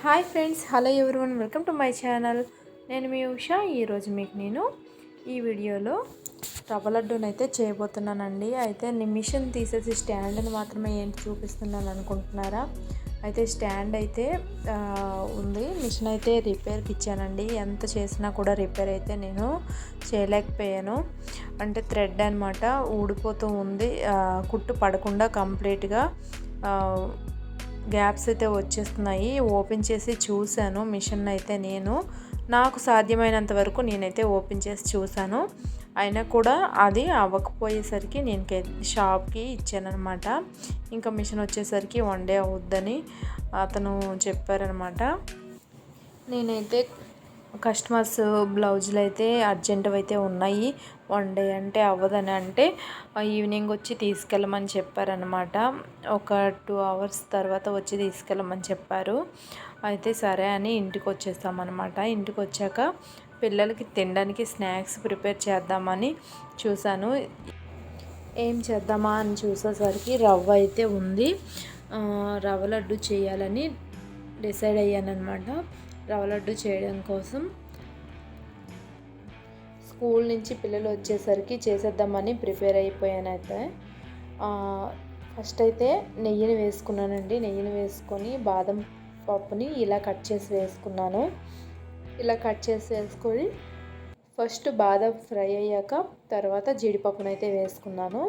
Hi friends hello everyone welcome to my channel. నేను మీ ఉషా. ఈరోజు మీకు నేను ఈ వీడియోలో రవ్వ లడ్డూని అయితే చేయబోతున్నానండి. అయితే నేను మిషన్ తీసేసి స్టాండ్ని మాత్రమే ఏంటి చూపిస్తున్నాను అనుకుంటున్నారా? అయితే స్టాండ్ అయితే ఉంది. మిషన్ అయితే రిపేర్కి ఇచ్చానండి. ఎంత చేసినా కూడా రిపేర్ అయితే నేను చేయలేకపోయాను. అంటే థ్రెడ్ అనమాట ఊడిపోతూ ఉంది. కుట్టు పడకుండా కంప్లీట్గా గ్యాప్స్ అయితే వచ్చేస్తున్నాయి. ఓపెన్ చేసి చూశాను. మిషన్ అయితే నేను. నాకు సాధ్యమైనంత వరకు నేనైతే ఓపెన్ చేసి చూశాను. అయినా కూడా అది అవ్వకపోయేసరికి నేను షాప్కి ఇచ్చానమాట ఇంకా మిషన్ వచ్చేసరికి వన్ డే అవుద్దని అతను చెప్పారనమాట నేనైతే కస్టమర్స్ బ్లౌజులు అయితే అర్జెంట్ అయితే ఉన్నాయి. వన్ డే అంటే అవ్వదని అంటే ఈవినింగ్ వచ్చి తీసుకెళ్ళమని చెప్పారనమాట ఒక టూ అవర్స్ తర్వాత వచ్చి తీసుకెళ్ళమని చెప్పారు. అయితే సరే అని ఇంటికి వచ్చేస్తామన్నమాట ఇంటికి వచ్చాక పిల్లలకి తినడానికి స్నాక్స్ ప్రిపేర్ చేద్దామని చూశాను. ఏం చేద్దామా అని చూసేసరికి రవ్వ అయితే ఉంది. రవ్వ లడ్డు చేయాలని డిసైడ్ అయ్యానమాట రవ్వ లడ్డు చేయడం కోసం స్కూల్ నుంచి పిల్లలు వచ్చేసరికి చేసేద్దామని ప్రిపేర్ అయిపోయాను అయితే ఫస్ట్ అయితే నెయ్యిని వేసుకున్నానండి. నెయ్యిని వేసుకొని బాదం పప్పుని ఇలా కట్ చేసి వేసుకున్నాను. ఇలా కట్ చేసి వేసుకొని ఫస్ట్ బాదం ఫ్రై అయ్యాక తర్వాత జీడిపప్పును అయితే వేసుకున్నాను.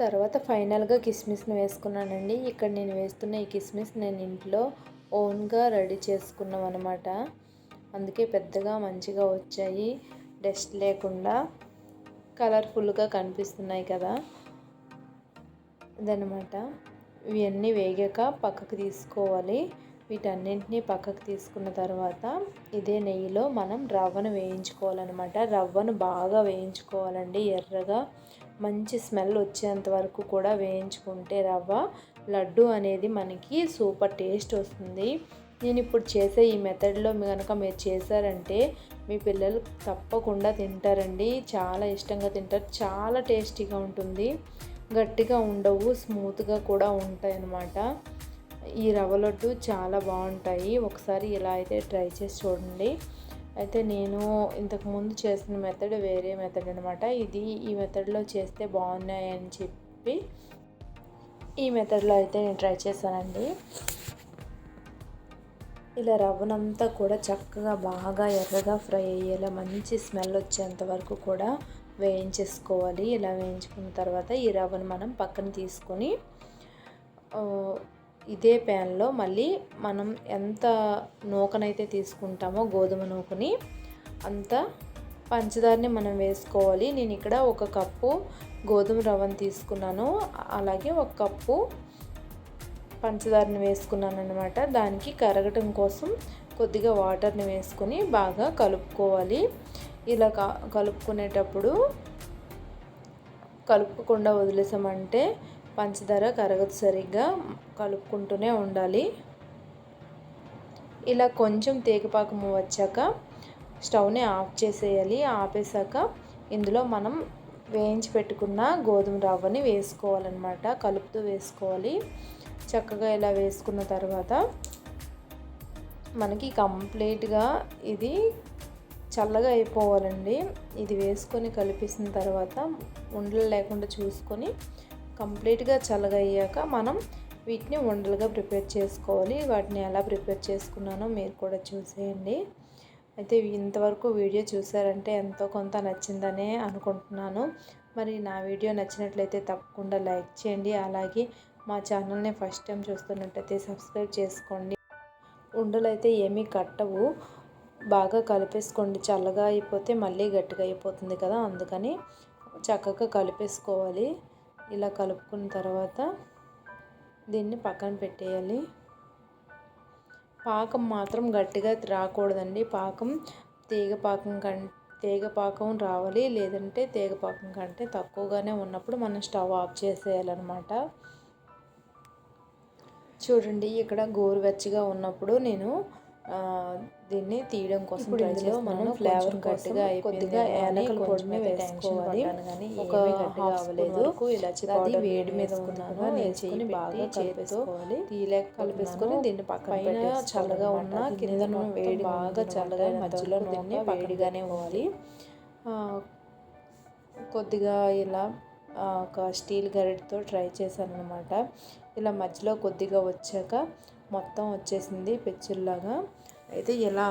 తర్వాత ఫైనల్గా కిస్మిస్ని వేసుకున్నానండి. ఇక్కడ నేను వేస్తున్న ఈ కిస్మిస్ నేను ఇంట్లో ఓన్గా రెడీ చేసుకున్నాం అనమాట అందుకే పెద్దగా మంచిగా వచ్చాయి. డస్ట్ లేకుండా కలర్ఫుల్గా కనిపిస్తున్నాయి కదా. ఇదనమాట ఇవన్నీ వేగాక పక్కకు తీసుకోవాలి. వీటన్నింటినీ పక్కకు తీసుకున్న తర్వాత ఇదే నెయ్యిలో మనం రవ్వను వేయించుకోవాలన్నమాట. రవ్వను బాగా వేయించుకోవాలండి. ఎర్రగా మంచి స్మెల్ వచ్చేంత వరకు కూడా వేయించుకుంటే రవ్వ లడ్డు అనేది మనకి సూపర్ టేస్ట్ వస్తుంది. నేను ఇప్పుడు చేసే ఈ మెథడ్లో కనుక మీరు చేశారంటే మీ పిల్లలు తప్పకుండా తింటారండి. చాలా ఇష్టంగా తింటారు. చాలా టేస్టీగా ఉంటుంది. గట్టిగా ఉండవు స్మూత్గా కూడా ఉంటాయి అన్నమాట ఈ రవ్వ లడ్డు చాలా బాగుంటాయి. ఒకసారి ఇలా అయితే ట్రై చేసి చూడండి. అయితే నేను ఇంతకుముందు చేసిన మెథడ్ వేరే మెథడ్ అనమాట ఇది ఈ మెథడ్లో చేస్తే బాగున్నాయి అని చెప్పి ఈ మెథడ్లో అయితే నేను ట్రై చేశానండి. ఇలా రవ్వనంతా కూడా చక్కగా బాగా ఎర్రగా ఫ్రై అయ్యేలా మంచి స్మెల్ వచ్చేంత వరకు కూడా వేయించేసుకోవాలి. ఇలా వేయించుకున్న తర్వాత ఈ రవ్వను మనం పక్కన తీసుకొని ఇదే ప్యాన్లో మళ్ళీ మనం ఎంత నూకనైతే తీసుకుంటామో గోధుమ నూకని అంత పంచదారని మనం వేసుకోవాలి. నేను ఇక్కడ ఒక కప్పు గోధుమ రవ్వను తీసుకున్నాను. అలాగే ఒక కప్పు పంచదారని వేసుకున్నాను అనమాట దానికి కరగటం కోసం కొద్దిగా వాటర్ని వేసుకొని బాగా కలుపుకోవాలి. ఇలా క కలుపుకునేటప్పుడు కలుపుకుండా వదిలేసామంటే పంచదార కరగదు సరిగ్గా. కలుపుకుంటూనే ఉండాలి. ఇలా కొంచెం తేగపాకం వచ్చాక స్టవ్ని ఆఫ్ చేసేయాలి. ఆపేసాక ఇందులో మనం వేయించి పెట్టుకున్న గోధుమ రవ్వని వేసుకోవాలన్నమాట. కలుపుతూ వేసుకోవాలి. చక్కగా ఇలా వేసుకున్న తర్వాత మనకి కంప్లీట్గా ఇది చల్లగా అయిపోవాలండి. ఇది వేసుకొని కలిపేసిన తర్వాత ఉండలు లేకుండా చూసుకొని కంప్లీట్గా చల్లగా అయ్యాక మనం వీటిని ఉండలుగా ప్రిపేర్ చేసుకోవాలి. వాటిని ఎలా ప్రిపేర్ చేసుకున్నానో మీరు కూడా చూసేయండి. అయితే ఇంతవరకు వీడియో చూసారంటే ఎంతో కొంత నచ్చిందనే అనుకుంటున్నాను. మరి నా వీడియో నచ్చినట్లయితే తప్పకుండా లైక్ చేయండి. అలాగే మా ఛానల్ని ఫస్ట్ టైం చూస్తున్నట్టయితే సబ్స్క్రైబ్ చేసుకోండి. ఉండలు అయితే ఏమీ కట్టవు. బాగా కలిపేసుకోండి. చల్లగా అయిపోతే మళ్ళీ గట్టిగా అయిపోతుంది కదా అందుకని చక్కగా కలిపేసుకోవాలి. ఇలా కలుపుకున్న తర్వాత దీన్ని పక్కన పెట్టేయాలి. పాకం మాత్రం గట్టిగా రాకూడదండి. పాకం తీగ పాకం కం తీగ పాకం రావాలి. లేదంటే తీగ పాకం కంటే తక్కువగానే ఉన్నప్పుడు మనం స్టవ్ ఆఫ్ చేసేయాలన్నమాట. చూడండి ఇక్కడ గోరువెచ్చగా ఉన్నప్పుడు నేను దీన్ని తీయడం కోసం ట్రై మనం ఫ్లేవర్ గట్టిగా కొద్దిగా యాలకుల పొడిని వేసుకోవాలి. కానీ ఒక అవ్వలేదు ఇలాచీ అది వేడి మీద. ఉన్నాను నేను చెయ్యి బాగా కలిపేసుకోవాలి. కలిపేసుకోవాలి కలిపేసుకొని దీన్ని పక్కన చల్లగా. ఉన్నా కింద వేడి బాగా చల్లగా మధ్యలో దీన్ని నూనె వేడిగానే ఆ, కొద్దిగా ఇలా ఒక స్టీల్ గరిటతో ట్రై చేశాను అనమాట ఇలా మధ్యలో కొద్దిగా వచ్చాక మొత్తం వచ్చేసింది పెచ్చుల్లాగా. అయితే ఎలా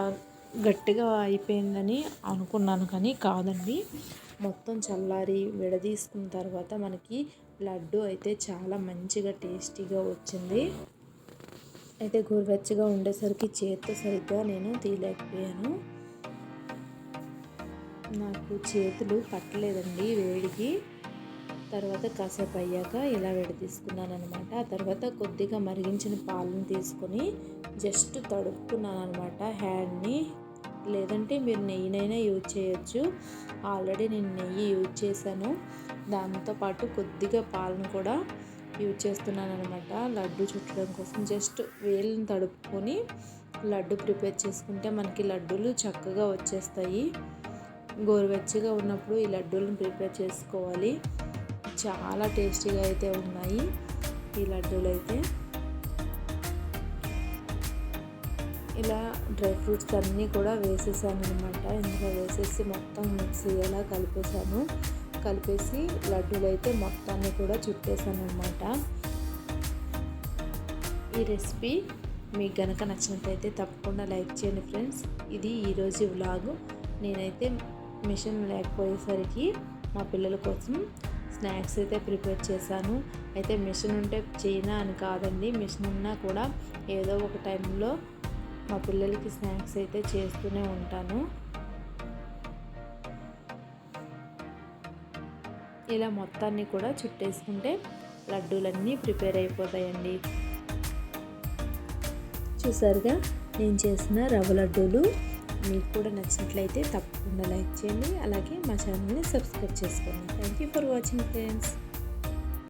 గట్టిగా అయిపోయిందని అనుకున్నాను కానీ కాదండి. మొత్తం చల్లారి విడదీసుకున్న తర్వాత మనకి లడ్డు అయితే చాలా మంచిగా టేస్టీగా వచ్చింది. అయితే గోరువెచ్చగా ఉండేసరికి చేతితో సరిగ్గా నేను తీయలేకపోయాను. నాకు చేతులు పట్టలేదండి వేడికి. తర్వాత కాసేపు అయ్యాక ఇలా విడదీసుకున్నాను అనమాట ఆ తర్వాత కొద్దిగా మరిగించిన పాలను తీసుకొని జస్ట్ తడుపుకున్నాను అనమాట హ్యాండ్ని లేదంటే మీరు నెయ్యినైనా యూజ్ చేయొచ్చు. ఆల్రెడీ నేను నెయ్యి యూజ్ చేశాను. దాంతోపాటు కొద్దిగా పాలను కూడా యూజ్ చేస్తున్నాను అనమాట లడ్డు చుట్టడం కోసం జస్ట్ వేళ్ళని తడుపుకొని లడ్డు ప్రిపేర్ చేసుకుంటే మనకి లడ్డూలు చక్కగా వచ్చేస్తాయి. గోరువెచ్చగా ఉన్నప్పుడు ఈ లడ్డూలను ప్రిపేర్ చేసుకోవాలి. చాలా టేస్టీగా అయితే ఉన్నాయి ఈ లడ్డూలు అయితే. ఇలా డ్రై ఫ్రూట్స్ అన్నీ కూడా వేసేసాను అనమాట ఇందులో వేసేసి మొత్తం మిక్స్ అయ్యేలా కలిపేసాను కలిపేసి లడ్డూలు అయితే మొత్తాన్ని కూడా చుట్టేసాను అనమాట ఈ రెసిపీ మీకు గనక నచ్చినట్లయితే తప్పకుండా లైక్ చేయండి ఫ్రెండ్స్. ఇది ఈరోజు వ్లాగు. నేనైతే మిషన్ లేకపోయేసరికి మా పిల్లల కోసం స్నాక్స్ అయితే ప్రిపేర్ చేశాను. అయితే మిషన్ ఉంటే చేయనా అని కాదండి. మిషన్ ఉన్నా కూడా ఏదో ఒక టైంలో మా పిల్లలకి స్నాక్స్ అయితే చేస్తూనే ఉంటాను. ఇలా మొత్తాన్ని కూడా చుట్టేసుకుంటే లడ్డూలన్నీ ప్రిపేర్ అయిపోతాయండి. చూసారుగా? నేను చేసిన రవ్వ లడ్డూలు మీకు కూడా నచ్చినట్లయితే తప్పకుండా లైక్ చేయండి. అలాగే మా ఛానల్ని సబ్స్క్రైబ్ చేసుకోండి. Thank you for watching friends